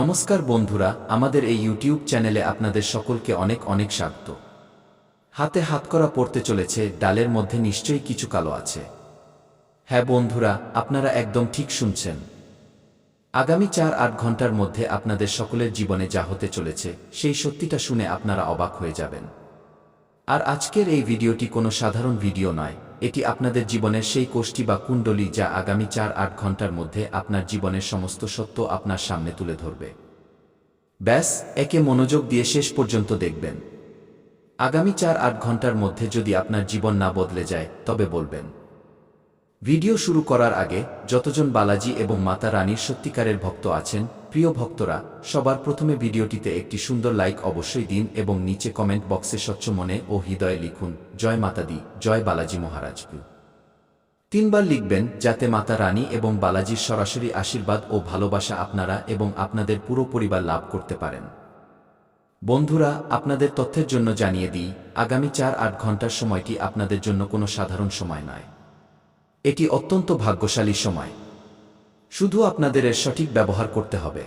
নমস্কার বন্ধুরা, আমাদের এই ইউটিউব চ্যানেলে আপনাদের সকলকে অনেক অনেক স্বাগত। হাতে হাত করা পড়তে চলেছে, ডালের মধ্যে নিশ্চয়ই কিছু কালো আছে। হ্যাঁ বন্ধুরা, আপনারা একদম ঠিক শুনছেন। আগামী চার আট ঘণ্টার মধ্যে আপনাদের সকলের জীবনে যা হতে চলেছে, সেই সত্যিটা শুনে আপনারা অবাক হয়ে যাবেন। আর আজকের এই ভিডিওটি কোনো সাধারণ ভিডিও নয় এটি আপনাদের জীবনের সেই কোষ্ঠী বা কুণ্ডলী যা আগামী চার আট ঘণ্টার মধ্যে আপনার জীবনের সমস্ত সত্য আপনার সামনে তুলে ধরবে। ব্যাস, একে মনোযোগ দিয়ে শেষ পর্যন্ত দেখবেন। আগামী চার আট ঘণ্টার মধ্যে যদি আপনার জীবন না বদলে যায়, তবে বলবেন। ভিডিও শুরু করার আগে যতজন বালাজি এবং মাতা রানীর সত্যিকারের ভক্ত আছেন প্রিয় ভক্তরা, সবার প্রথমে ভিডিওটিতে একটি সুন্দর লাইক অবশ্যই দিন এবং নিচে কমেন্ট বক্সে স্বচ্ছ মনে ও হৃদয়ে লিখুন, জয় মাতা দি জয় বালাজি মহারাজ তিনবার লিখবেন, যাতে মাতা রানী এবং বালাজির সরাসরি আশীর্বাদ ও ভালোবাসা আপনারা এবং আপনাদের পুরো পরিবার লাভ করতে পারেন। বন্ধুরা, আপনাদের তথ্যের জন্য জানিয়ে দিই, আগামী চার আট ঘণ্টার সময়টি আপনাদের জন্য কোনো সাধারণ সময় নয়। এটি অত্যন্ত ভাগ্যশালী সময়। শুধু আপনাদের এর সঠিক ব্যবহার করতে হবে।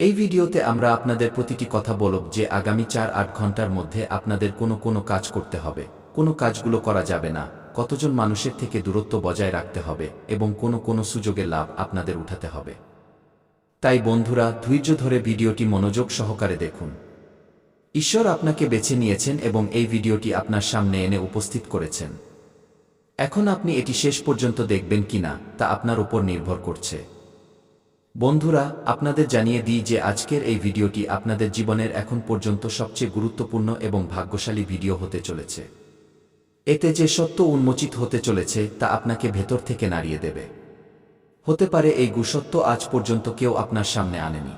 এই ভিডিওতে আমরা আপনাদের প্রতিটি কথা বলব যে আগামী চার আট ঘণ্টার মধ্যে আপনাদের কোনো কোনো কাজ করতে হবে, কোনো কাজগুলো করা যাবে না, কতজন মানুষের থেকে দূরত্ব বজায় রাখতে হবে এবং কোনো কোনো সুযোগের লাভ আপনাদের উঠাতে হবে। তাই বন্ধুরা, ধৈর্য ধরে ভিডিওটি মনোযোগ সহকারে দেখুন। ঈশ্বর আপনাকে বেছে নিয়েছেন এবং এই ভিডিওটি আপনার সামনে এনে উপস্থিত করেছেন। এখন আপনি এটি শেষ পর্যন্ত দেখবেন কিনা তা আপনার উপর নির্ভর করছে। বন্ধুরা, আপনাদের জানিয়ে দিই যে আজকের এই ভিডিওটি আপনাদের জীবনের এখন পর্যন্ত সবচেয়ে গুরুত্বপূর্ণ এবং ভাগ্যশালী ভিডিও হতে চলেছে। এতে যে সত্য উন্মোচিত হতে চলেছে, তা আপনাকে ভেতর থেকে নাড়িয়ে দেবে। হতে পারে এই গুসত্ব আজ পর্যন্ত কেউ আপনার সামনে আনেনি।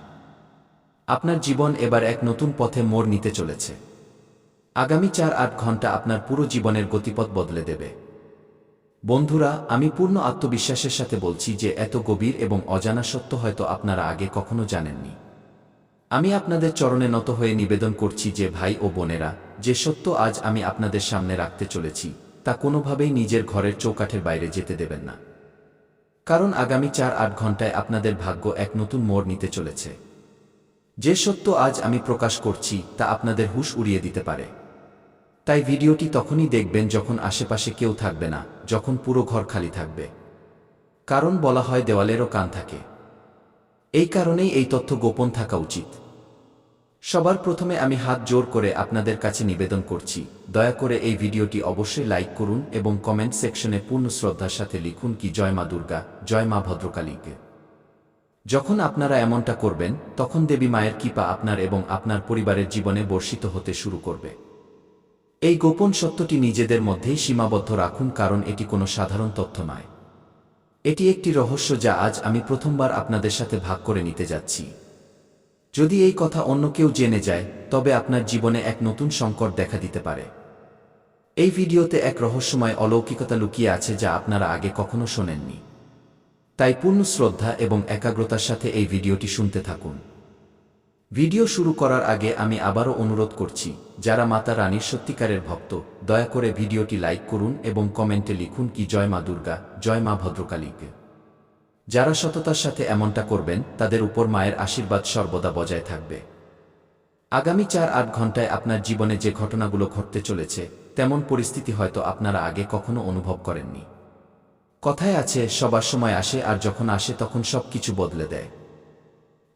আপনার জীবন এবার এক নতুন পথে মোড় নিতে চলেছে। আগামী চার আট ঘণ্টা আপনার পুরো জীবনের গতিপথ বদলে দেবে। বন্ধুরা, আমি পূর্ণ আত্মবিশ্বাসের সাথে বলছি যে এত গভীর এবং অজানা সত্য হয়তো আপনারা আগে কখনো জানেননি। আমি আপনাদের চরণে নত হয়ে নিবেদন করছি যে ভাই ও বোনেরা, যে সত্য আজ আমি আপনাদের সামনে রাখতে চলেছি, তা কোনোভাবেই নিজের ঘরের চৌকাঠের বাইরে যেতে দেবেন না। কারণ আগামী চার আট ঘন্টায় আপনাদের ভাগ্য এক নতুন মোড় নিতে চলেছে। যে সত্য আজ আমি প্রকাশ করছি, তা আপনাদের হুশ উড়িয়ে দিতে পারে। তাই ভিডিওটি তখনই দেখবেন যখন আশেপাশে কেউ থাকবে না। যখন পুরো ঘর খালি থাকবে। কারণ বলা হয় দেওয়ালেরও কান থাকে। এই কারণেই এই তথ্য গোপন থাকা উচিত। সবার প্রথমে আমি হাত জোর করে আপনাদের কাছে নিবেদন করছি, দয়া করে এই ভিডিওটি অবশ্যই লাইক করুন এবং কমেন্ট সেকশনে পূর্ণ শ্রদ্ধার সাথে লিখুন কি জয় মা দুর্গা, জয় মা ভদ্রকালীকে যখন আপনারা এমনটা করবেন, তখন দেবী মায়ের কৃপা আপনার এবং আপনার পরিবারের জীবনে বর্ষিত হতে শুরু করবে। এই গোপন সত্যটি নিজেদের মধ্যেই সীমাবদ্ধ রাখুন কারণ এটি কোনো সাধারণ তথ্য নয়। এটি একটি রহস্য যা আজ আমি প্রথমবার আপনাদের সাথে ভাগ করে নিতে যাচ্ছি। যদি এই কথা অন্য কেউ জেনে যায়, তবে আপনার জীবনে এক নতুন সংকট দেখা দিতে পারে। এই ভিডিওতে এক রহস্যময় অলৌকিকতা লুকিয়ে আছে যা আপনারা আগে কখনো শোনেননি। তাই পূর্ণ শ্রদ্ধা এবং একাগ্রতার সাথে এই ভিডিওটি শুনতে থাকুন। ভিডিও শুরু করার আগে আমি আবারও অনুরোধ করছি, যারা মাতা রানীর সত্যিকারের ভক্ত, দয়া করে ভিডিওটি লাইক করুন এবং কমেন্টে লিখুন কি জয় মা দুর্গা, জয় মা ভদ্রকালীকে। যারা সততার সাথে এমনটা করবেন, তাদের উপর মায়ের আশীর্বাদ সর্বদা বজায় থাকবে। আগামী চার আট ঘন্টায় আপনার জীবনে যে ঘটনাগুলো ঘটতে চলেছে, তেমন পরিস্থিতি হয়তো আপনারা আগে কখনো অনুভব করেননি। কথায় আছে, সবার সময় আসে আর যখন আসে তখন সব কিছু বদলে দেয়।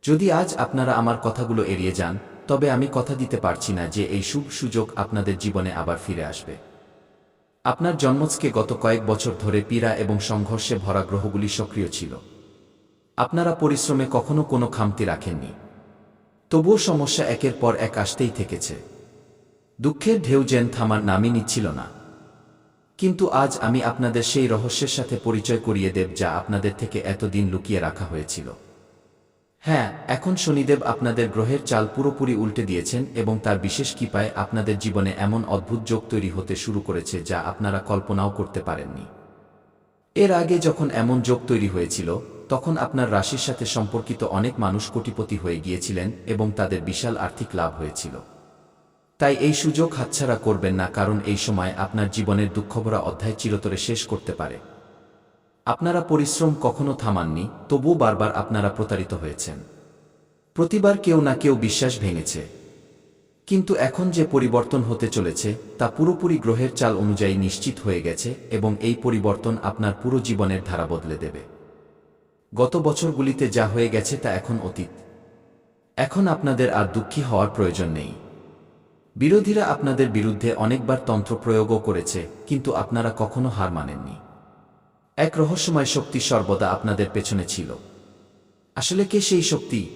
যদি আজ আপনারা আমার কথাগুলো এড়িয়ে যান, তবে আমি কথা দিতে পারছি না যে এই শুভ সুযোগ আপনাদের জীবনে আবার ফিরে আসবে। আপনার জন্মজকে গত কয়েক বছর ধরে পীড়া এবং সংঘর্ষে ভরা গ্রহগুলি সক্রিয় ছিল। আপনারা পরিশ্রমে কখনো কোনো খামতি রাখেননি। তবুও সমস্যা একের পর এক আসতেই থেকেছে। দুঃখের ঢেউ যেন থামার নামই নিচ্ছিল না। কিন্তু আজ আমি আপনাদের সেই রহস্যের সাথে পরিচয় করিয়ে দেব যা আপনাদের থেকে এতদিন লুকিয়ে রাখা হয়েছিল। হ্যাঁ এখন শনিদেব আপনাদের গ্রহের চাল পুরোপুরি উল্টে দিয়েছেন এবং তার বিশেষ কৃপায় আপনাদের জীবনে এমন অদ্ভুত যোগ তৈরি হতে শুরু করেছে যা আপনারা কল্পনাও করতে পারেননি। এর আগে যখন এমন যোগ তৈরি হয়েছিল, তখন আপনার রাশির সাথে সম্পর্কিত অনেক মানুষ কোটিপতি হয়ে গিয়েছিলেন এবং তাদের বিশাল আর্থিক লাভ হয়েছিল। তাই এই সুযোগ হাতছাড়া করবেন না কারণ এই সময় আপনার জীবনের দুঃখভরা অধ্যায় চিরতরে শেষ করতে পারে। আপনারা পরিশ্রম কখনো থামাননি, তবুও বারবার আপনারা প্রতারিত হয়েছেন। প্রতিবার কেউ না কেউ বিশ্বাস ভেঙেছে। কিন্তু এখন যে পরিবর্তন হতে চলেছে, তা পুরোপুরি গ্রহের চাল অনুযায়ী নিশ্চিত হয়ে গেছে এবং এই পরিবর্তন আপনার পুরো জীবনের ধারা বদলে দেবে। গত বছরগুলিতে যা হয়ে গেছে তা এখন অতীত। এখন আপনাদের আর দুঃখী হওয়ার প্রয়োজন নেই। বিরোধীরা আপনাদের বিরুদ্ধে অনেকবার তন্ত্র প্রয়োগও করেছে, কিন্তু আপনারা কখনো হার মানেননি। এক রহস্যময় শক্তি সর্বদা আপনাদের পেছনে ছিল। আসলে কে সেই শক্তি?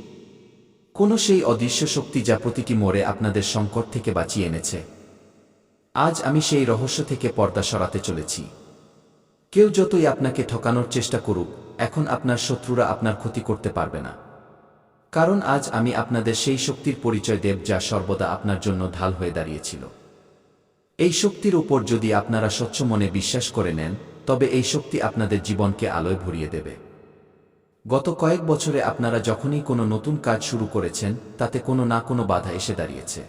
কোন সেই অদৃশ্য শক্তি যা প্রতিটি মোড়ে আপনাদের সংকট থেকে বাঁচিয়ে এনেছে। আজ আমি সেই রহস্য থেকে পর্দা সরাতে চলেছি। কেউ যতই আপনাকে ঠকানোর চেষ্টা করুক, এখন আপনার শত্রুরা আপনার ক্ষতি করতে পারবে না। কারণ আজ আমি আপনাদের সেই শক্তির পরিচয় দেব যা সর্বদা আপনার জন্য ঢাল হয়ে দাঁড়িয়েছিল। এই শক্তির উপর যদি আপনারা স্বচ্ছ মনে বিশ্বাস করে নেন তবে এই শক্তি আপনাদের জীবনকে আলোয় ভরিয়ে দেবে। গত কয়েক বছরে আপনারা যখনই কোনো নতুন কাজ শুরু করেছেন, তাতে কোনো না কোনো বাধা এসে দাঁড়িয়েছে।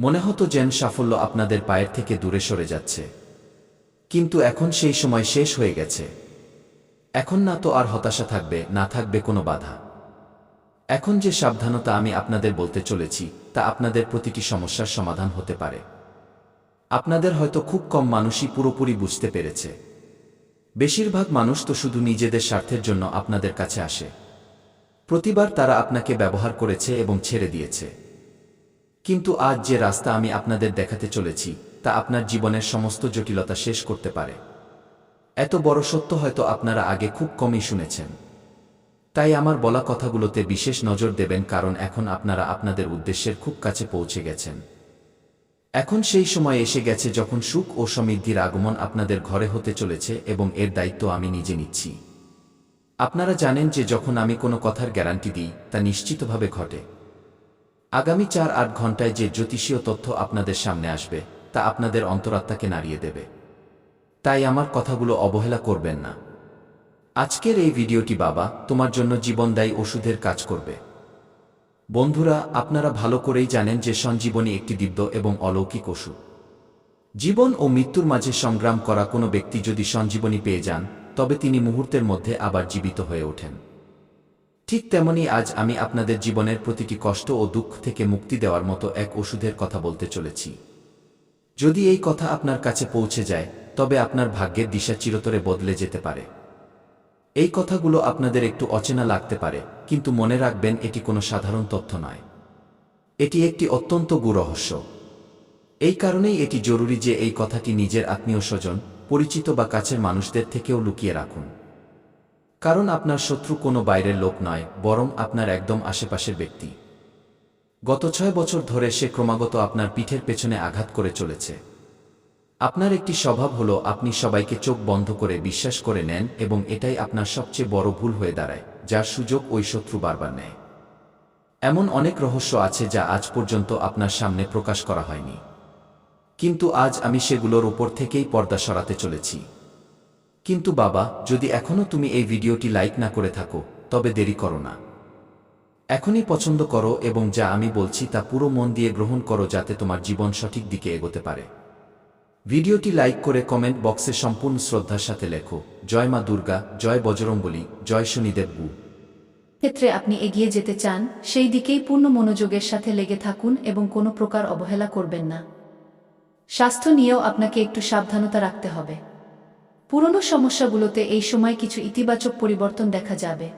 মনে হতো যেন সাফল্য আপনাদের পায়ের থেকে দূরে সরে যাচ্ছে। কিন্তু এখন সেই সময় শেষ হয়ে গেছে। এখন না তো আর হতাশা থাকবে, না থাকবে কোনো বাধা। এখন যে সাবধানতা আমি আপনাদের বলতে চলেছি, তা আপনাদের প্রতিটি সমস্যার সমাধান হতে পারে। আপনাদের হয়তো খুব কম মানুষই পুরোপুরি বুঝতে পেরেছে। বেশিরভাগ মানুষ তো শুধু নিজেদের স্বার্থের জন্য আপনাদের কাছে আসে। প্রতিবার তারা আপনাকে ব্যবহার করেছে এবং ছেড়ে দিয়েছে। কিন্তু আজ যে রাস্তা আমি আপনাদের দেখাতে চলেছি, তা আপনার জীবনের সমস্ত জটিলতা শেষ করতে পারে। এত বড় সত্য হয়তো আপনারা আগে খুব কমই শুনেছেন। তাই আমার বলা কথাগুলোতে বিশেষ নজর দেবেন কারণ এখন আপনারা আপনাদের উদ্দেশ্যের খুব কাছে পৌঁছে গেছেন। এখন সেই সময় এসে গেছে যখন সুখ ও সমৃদ্ধির আগমন আপনাদের ঘরে হতে চলেছে এবং এর দায়িত্ব আমি নিজে নিচ্ছি। আপনারা জানেন যে যখন আমি কোনো কথার গ্যারান্টি দিই, তা নিশ্চিতভাবে ঘটে। আগামী চার আট ঘন্টায় যে জ্যোতিষীয় তথ্য আপনাদের সামনে আসবে, তা আপনাদের অন্তরাত্মাকে নাড়িয়ে দেবে। তাই আমার কথাগুলো অবহেলা করবেন না। আজকের এই ভিডিওটি বাবা, তোমার জন্য জীবনদায়ী ওষুধের কাজ করবে। বন্ধুরা, আপনারা ভালো করেই জানেন যে সঞ্জীবনী একটি দিব্য এবং অলৌকিক ওষুধ জীবন ও মৃত্যুর মাঝে সংগ্রাম করা কোনো ব্যক্তি যদি সঞ্জীবনী পেয়ে যান, তবে তিনি মুহূর্তের মধ্যে আবার জীবিত হয়ে ওঠেন। ঠিক তেমনি আজ আমি আপনাদের জীবনের প্রতিটি কষ্ট ও দুঃখ থেকে মুক্তি দেওয়ার মতো এক ওষুধের কথা বলতে চলেছি। যদি এই কথা আপনার কাছে পৌঁছে যায়, তবে আপনার ভাগ্যের দিশা চিরতরে বদলে যেতে পারে। এই কথাগুলো আপনাদের একটু অচেনা লাগতে পারে, কিন্তু মনে রাখবেন এটি কোনো সাধারণ তথ্য নয়। এটি একটি অত্যন্ত গুরহস্য এই কারণেই এটি জরুরি যে এই কথাটি নিজের আত্মীয় স্বজন, পরিচিত বা কাছের মানুষদের থেকেও লুকিয়ে রাখুন। কারণ আপনার শত্রু কোনো বাইরের লোক নয়, বরং আপনার একদম আশেপাশের ব্যক্তি। গত ছয় বছর ধরে সে ক্রমাগত আপনার পিঠের পেছনে আঘাত করে চলেছে। আপনার একটি স্বভাব হলো, আপনি সবাইকে চোখ বন্ধ করে বিশ্বাস করে নেন এবং এটাই আপনার সবচেয়ে বড় ভুল হয়ে দাঁড়ায়, যার সুযোগ ওই শত্রু বারবার নেয়। এমন অনেক রহস্য আছে যা আজ পর্যন্ত আপনার সামনে প্রকাশ করা হয়নি। কিন্তু আজ আমি সেগুলোর ওপর থেকেই পর্দা সরাতে চলেছি। কিন্তু বাবা, যদি এখনও তুমি এই ভিডিওটি লাইক না করে থাকো, তবে দেরি করো না। এখনই পছন্দ করো এবং যা আমি বলছি তা পুরো মন দিয়ে গ্রহণ করো যাতে তোমার জীবন সঠিক দিকে এগোতে পারে। ভিডিওটি লাইক করে কমেন্ট বক্সে সম্পূর্ণ শ্রদ্ধার সাথে লেখো। জয় মা দুর্গা, জয় বজরংবলী, জয় শনিদেব বু ক্ষেত্রে আপনি এগিয়ে যেতে চান, সেই দিকেই পূর্ণ মনোযোগের সাথে লেগে থাকুন এবং কোনো প্রকার অবহেলা করবেন না। স্বাস্থ্য নিয়েও আপনাকে একটু সাবধানতা রাখতে হবে। পুরনো সমস্যাগুলোতে এই সময় কিছু ইতিবাচক পরিবর্তন দেখা যাবে।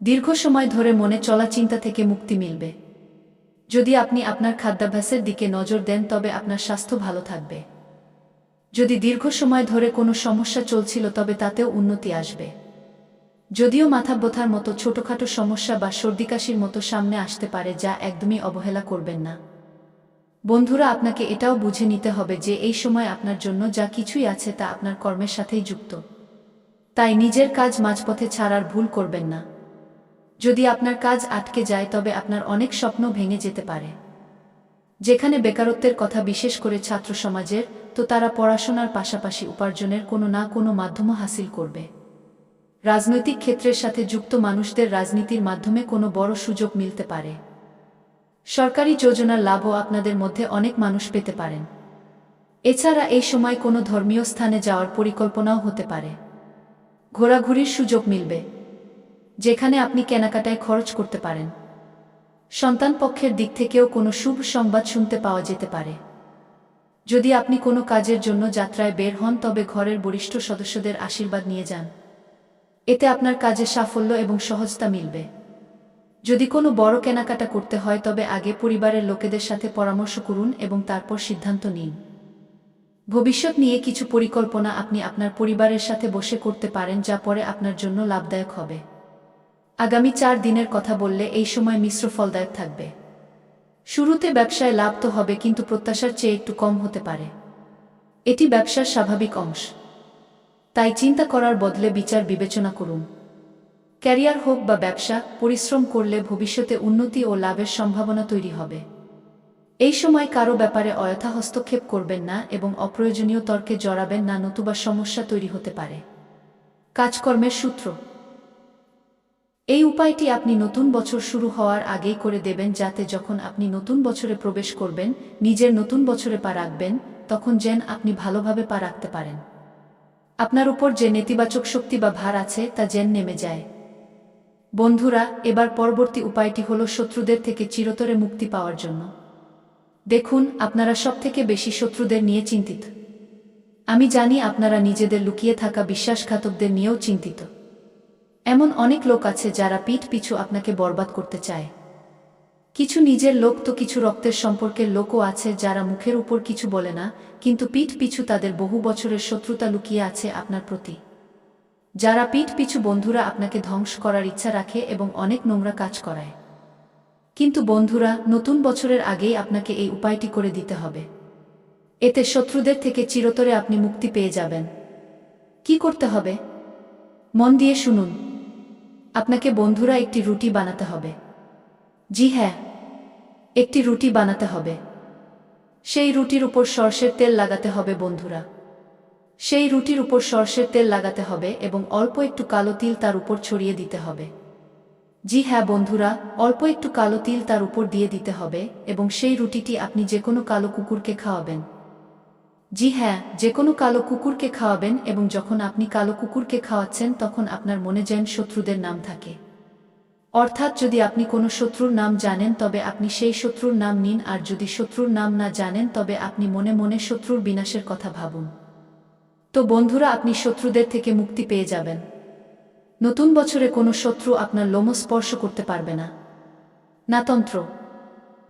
দীর্ঘ সময় ধরে মনে চলা চিন্তা থেকে মুক্তি মিলবে। যদি আপনি আপনার খাদ্যাভ্যাসের দিকে নজর দেন, তবে আপনার স্বাস্থ্য ভালো থাকবে। যদি দীর্ঘ সময় ধরে কোনো সমস্যা চলছিল তবে তাতেও উন্নতি আসবে। যদিও মাথা ব্যথার মতো ছোটখাটো সমস্যা বা সর্দিকাশির মতো সামনে আসতে পারে যা একদমই অবহেলা করবেন না। বন্ধুরা, আপনাকে এটাও বুঝে নিতে হবে যে এই সময় আপনার জন্য যা কিছুই আছে তা আপনার কর্মের সাথেই যুক্ত। তাই নিজের কাজ মাঝপথে ছাড়ার ভুল করবেন না। যদি আপনার কাজ আটকে যায় তবে আপনার অনেক স্বপ্ন ভেঙে যেতে পারে। যেখানে বেকারত্বের কথা বিশেষ করে ছাত্র সমাজের তো তারা পড়াশোনার পাশাপাশি উপার্জনের কোনো না কোনো মাধ্যম হাসিল করবে। রাজনৈতিক ক্ষেত্রের সাথে যুক্ত মানুষদের রাজনীতির মাধ্যমে কোনো বড় সুযোগ মিলতে পারে। সরকারি যোজনার লাভও আপনাদের মধ্যে অনেক মানুষ পেতে পারেন। এছাড়া এই সময় কোনো ধর্মীয় স্থানে যাওয়ার পরিকল্পনাও হতে পারে। ঘোরাঘুরির সুযোগ মিলবে, যেখানে আপনি কেনাকাটায় খরচ করতে পারেন। সন্তান পক্ষের দিক থেকেও কোনো শুভ সংবাদ শুনতে পাওয়া যেতে পারে। যদি আপনি কোনো কাজের জন্য যাত্রায় বের হন, তবে ঘরের বরিষ্ঠ সদস্যদের আশীর্বাদ নিয়ে যান। এতে আপনার কাজে সাফল্য এবং সহজতা মিলবে। যদি কোনো বড় কেনাকাটা করতে হয়, তবে আগে পরিবারের লোকেদের সাথে পরামর্শ করুন এবং তারপর সিদ্ধান্ত নিন। ভবিষ্যৎ নিয়ে কিছু পরিকল্পনা আপনি আপনার পরিবারের সাথে বসে করতে পারেন, যা পরে আপনার জন্য লাভদায়ক হবে। আগামী চার দিনের কথা বললে এই সময় মিশ্র ফলদায়ক থাকবে। শুরুতে ব্যবসায় লাভ তো হবে, কিন্তু প্রত্যাশার চেয়ে একটু কম হতে পারে। এটি ব্যবসার স্বাভাবিক অংশ। তাই চিন্তা করার বদলে বিচার বিবেচনা করুন। ক্যারিয়ার হোক বা ব্যবসা, পরিশ্রম করলে ভবিষ্যতে উন্নতি ও লাভের সম্ভাবনা তৈরি হবে। এই সময় কারও ব্যাপারে অযথা হস্তক্ষেপ করবেন না এবং অপ্রয়োজনীয় তর্কে জড়াবেন না, নতুবা সমস্যা তৈরি হতে পারে। কাজকর্মের সূত্র। এই উপায়টি আপনি নতুন বছর শুরু হওয়ার আগেই করে দেবেন যাতে যখন আপনি নতুন বছরে প্রবেশ করবেন, নিজের নতুন বছরে পা রাখবেন, তখন যেন আপনি ভালোভাবে পা রাখতে পারেন। আপনার উপর যে নেতিবাচক শক্তি বা ভার আছে, তা যেন নেমে যায়। বন্ধুরা, এবার পরবর্তী উপায়টি হল শত্রুদের থেকে চিরতরে মুক্তি পাওয়ার জন্য। দেখুন, আপনারা সবথেকে বেশি শত্রুদের নিয়ে চিন্তিত। আমি জানি আপনারা নিজেদের লুকিয়ে থাকা বিশ্বাসঘাতকদের নিয়েও চিন্তিত। এমন অনেক লোক আছে যারা পিঠ পিছু আপনাকে বরবাদ করতে চায়। কিছু নিজের লোক তো কিছু রক্তের সম্পর্কের লোকও আছে যারা মুখের উপর কিছু বলে না, কিন্তু পিঠ পিছু তাদের বহু বছরের শত্রুতা লুকিয়ে আছে আপনার প্রতি। যারা পিঠ পিছু বন্ধুরা আপনাকে ধ্বংস করার ইচ্ছা রাখে এবং অনেক নোংরা কাজ করায়। কিন্তু বন্ধুরা, নতুন বছরের আগেই আপনাকে এই উপায়টি করে দিতে হবে। এতে শত্রুদের থেকে চিরতরে আপনি মুক্তি পেয়ে যাবেন। কি করতে হবে? মন দিয়ে শুনুন। আপনাকে বন্ধুরা একটি রুটি বানাতে হবে। জি হ্যাঁ একটি রুটি বানাতে হবে। সেই রুটির উপর সর্ষের তেল লাগাতে হবে বন্ধুরা। সেই রুটির উপর সর্ষের তেল লাগাতে হবে এবং অল্প একটু কালো তিল তার উপর ছড়িয়ে দিতে হবে। জি হ্যাঁ বন্ধুরা, অল্প একটু কালো তিল তার উপর দিয়ে দিতে হবে এবং সেই রুটিটি আপনি যে কোনো কালো কুকুরকে খাওয়াবেন। জি হ্যাঁ যে কোনো কালো কুকুরকে খাওয়াবেন এবং যখন আপনি কালো কুকুরকে খাওয়াচ্ছেন তখন আপনার মনে যেন শত্রুদের নাম থাকে। অর্থাৎ যদি আপনি কোনো শত্রুর নাম জানেন তবে আপনি সেই শত্রুর নাম নিন আর যদি শত্রুর নাম না জানেন তবে আপনি মনে মনে শত্রুর বিনাশের কথা ভাবুন। তো বন্ধুরা, আপনি শত্রুদের থেকে মুক্তি পেয়ে যাবেন। নতুন বছরে কোনো শত্রু আপনার লোম স্পর্শ করতে পারবে না। না তন্ত্র